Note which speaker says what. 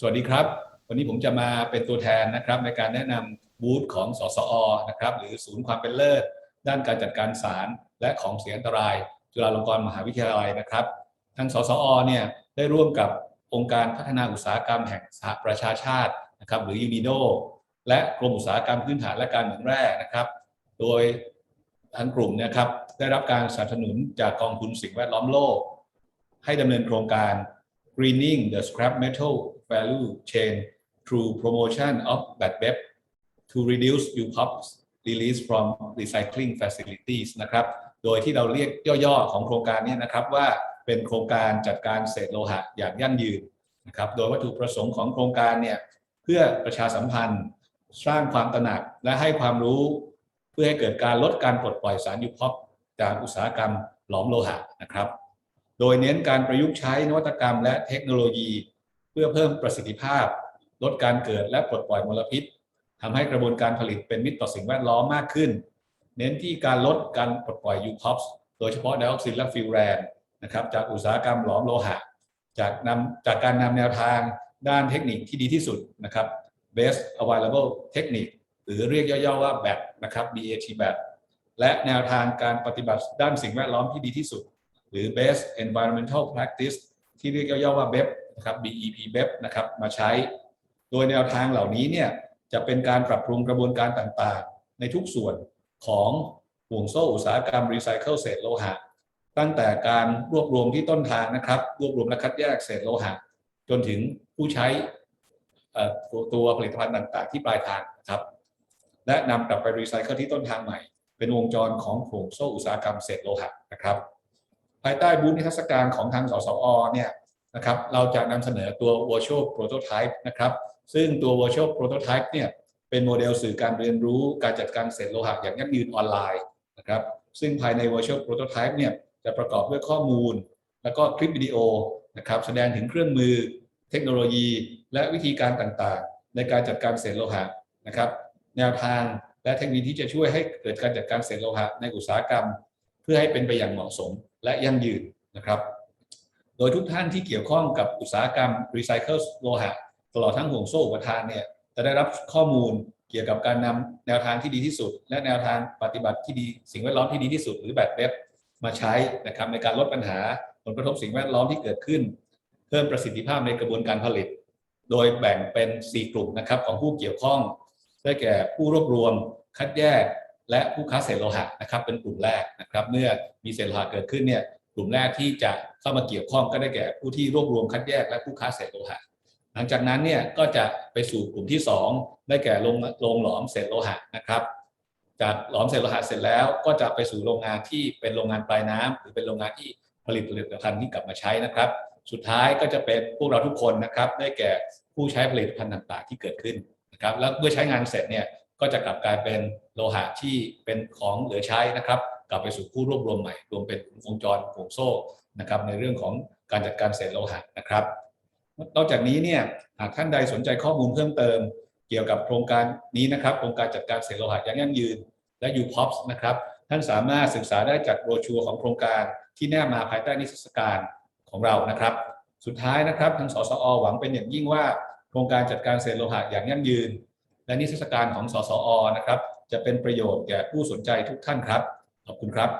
Speaker 1: สวัสดีครับ วันนี้ผมจะมาเป็นตัวแทนนะครับ ในการแนะนำบูธของสสอนะครับ หรือศูนย์ความเป็นเลิศ ด้านการจัดการสารและของเสียอันตราย จุฬาลงกรณ์มหาวิทยาลัยนะครับทางสสอเนี่ยได้ร่วมกับองค์การพัฒนาอุตสาหกรรมแห่งสหประชาชาตินะครับ หรือยูนิโดและกรมอุตสาหกรรมพื้นฐานและการเมืองแร่นะครับ โดยทางกลุ่มนะครับได้รับการสนับสนุนจากกองทุนสิ่งแวดล้อมโลก ให้ดำเนินโครงการ Greening the Scrap Metal Value Chain through promotion of bad web to reduce UPOP's release from recycling facilities นะครับ โดยที่เราเรียกย่อๆของโครงการนี้นะครับว่าเป็นโครงการจัดการเศษโลหะอย่างยั่งยืนนะครับ โดยวัตถุประสงค์ของโครงการเนี่ยเพื่อประชาสัมพันธ์สร้างความตระหนักและให้ความรู้ เพื่อให้เกิดการลดการปลดปล่อยสารยูพอปจากอุตสาหกรรมหลอมโลหะนะครับ โดยเน้นการประยุกต์ใช้นวัตกรรมและเทคโนโลยี เพื่อเพิ่มประสิทธิภาพ ลดการเกิดและปลดปล่อยมลพิษทำให้กระบวนการผลิตเป็นมิตรต่อสิ่งแวดล้อมมากขึ้น เน้นที่การลดการปลดปล่อยยูพอปโดยเฉพาะไดออกซินและฟิวแรนนะครับจากอุตสาหกรรมหลอมโลหะ จากนำจากการนำแนวทางด้านเทคนิคที่ดีที่สุดนะครับ best available technique หรือเรียกย่อๆว่า BAT นะครับ BAT BAT และแนวทางการปฏิบัติด้านสิ่งแวดล้อมที่ดีที่สุด หรือ best environmental practice ที่เรียกย่อๆว่า BEP นะครับ BEP BEP นะครับมาใช้ โดยแนวทางเหล่านี้เนี่ยจะเป็นการปรับปรุงกระบวนการต่างๆ ในทุกส่วนของห่วงโซ่อุตสาหกรรมรีไซเคิลเศษโลหะ ตั้งแต่การรวบรวมที่ต้นทางนะครับ รวบรวมและคัดแยกเศษโลหะ จนถึงผู้ใช้ตัวตัวผลิตภัณฑ์ต่างๆ ที่ปลายทางนะครับ และนำกลับไปรีไซเคิลที่ต้นทางใหม่ เป็นวงจรของห่วงโซ่อุตสาหกรรมเศษโลหะนะครับ ภายใต้บูธนิทรรศการของทางสสอเนี่ยนะครับเราจะนำเสนอตัว virtual prototype นะครับ ซึ่งตัว virtual prototype เนี่ยเป็นโมเดลสื่อการเรียนรู้การจัดการเศษโลหะอย่างยั่งยืนออนไลน์นะครับซึ่งภายใน virtual prototype เนี่ยจะประกอบด้วยข้อมูล แล้วก็คลิปวิดีโอนะครับแสดงถึงเครื่องมือ เทคโนโลยี และวิธีการต่างๆ ในการจัดการเศษโลหะนะครับ แนวทางและเทคนิคที่จะช่วยให้เกิดการจัดการเศษโลหะในอุตสาหกรรม เพื่อให้เป็นไปอย่างเหมาะสม และยั่งยืนนะครับ โดยทุกท่านที่เกี่ยวข้องกับอุตสาหกรรมรีไซเคิลโลหะตลอดทั้งห่วงโซ่อุปทานเนี่ยจะได้รับข้อมูลเกี่ยวกับการนำแนวทางที่ดีที่สุด และแนวทางปฏิบัติที่ดีสิ่งแวดล้อมที่ดีที่สุด หรือแบบเว็บมาใช้นะครับในการลดปัญหาผลกระทบสิ่งแวดล้อมที่เกิดขึ้น เพิ่มประสิทธิภาพในกระบวนการผลิต โดยแบ่งเป็น 4 กลุ่มนะครับของผู้เกี่ยวข้อง ได้แก่ผู้รวบรวม คัดแยก และผู้ค้าเศษโลหะนะครับเป็นกลุ่มแรกนะครับเมื่อมีเศษโลหะเกิดขึ้นเนี่ยกลุ่มแรกที่จะเข้ามาเกี่ยวข้องก็ได้แก่ผู้ที่รวบรวมคัดแยกและผู้ค้าเศษโลหะ หลังจากนั้นเนี่ยก็จะไปสู่กลุ่มที่ 2 ได้แก่โรงโรงหลอมเศษโลหะนะครับ จากหลอมเศษโลหะเสร็จแล้วก็จะไปสู่โรงงานที่เป็นโรงงานปลายน้ำหรือเป็นโรงงานที่ผลิตผลิตภัณฑ์ที่กลับมาใช้นะครับ สุดท้ายก็จะเป็นพวกเราทุกคนนะครับ ได้แก่ผู้ใช้ผลิตภัณฑ์ต่างๆ ที่เกิดขึ้นนะครับ แล้วเมื่อใช้งานเสร็จเนี่ย ก็จะกลับกลายเป็นโลหะที่เป็นของเหลือใช้นะครับ กลับไปสู่ผู้รวบรวมใหม่ รวมเป็นวงจรห่วงโซ่นะครับ ในเรื่องของการจัดการเศษโลหะนะครับ นอกจากนี้เนี่ยหากท่านใดสนใจข้อมูลเพิ่มเติม เกี่ยวกับโครงการนี้นะครับโครงการจัดการเศษโลหะอย่างยั่งยืน และ UPOPS นะครับท่านสามารถศึกษาได้จากโบรชัวร์ของโครงการที่แนบมาภายใต้นิทรรศการของเรานะครับ สุดท้ายนะครับทางสสอหวังเป็นอย่างยิ่งว่า โครงการจัดการเศษโลหะอย่างยั่งยืน และนิทรรศการของสสอนะครับ จะเป็นประโยชน์แก่ผู้สนใจทุกท่านครับ ขอบคุณครับ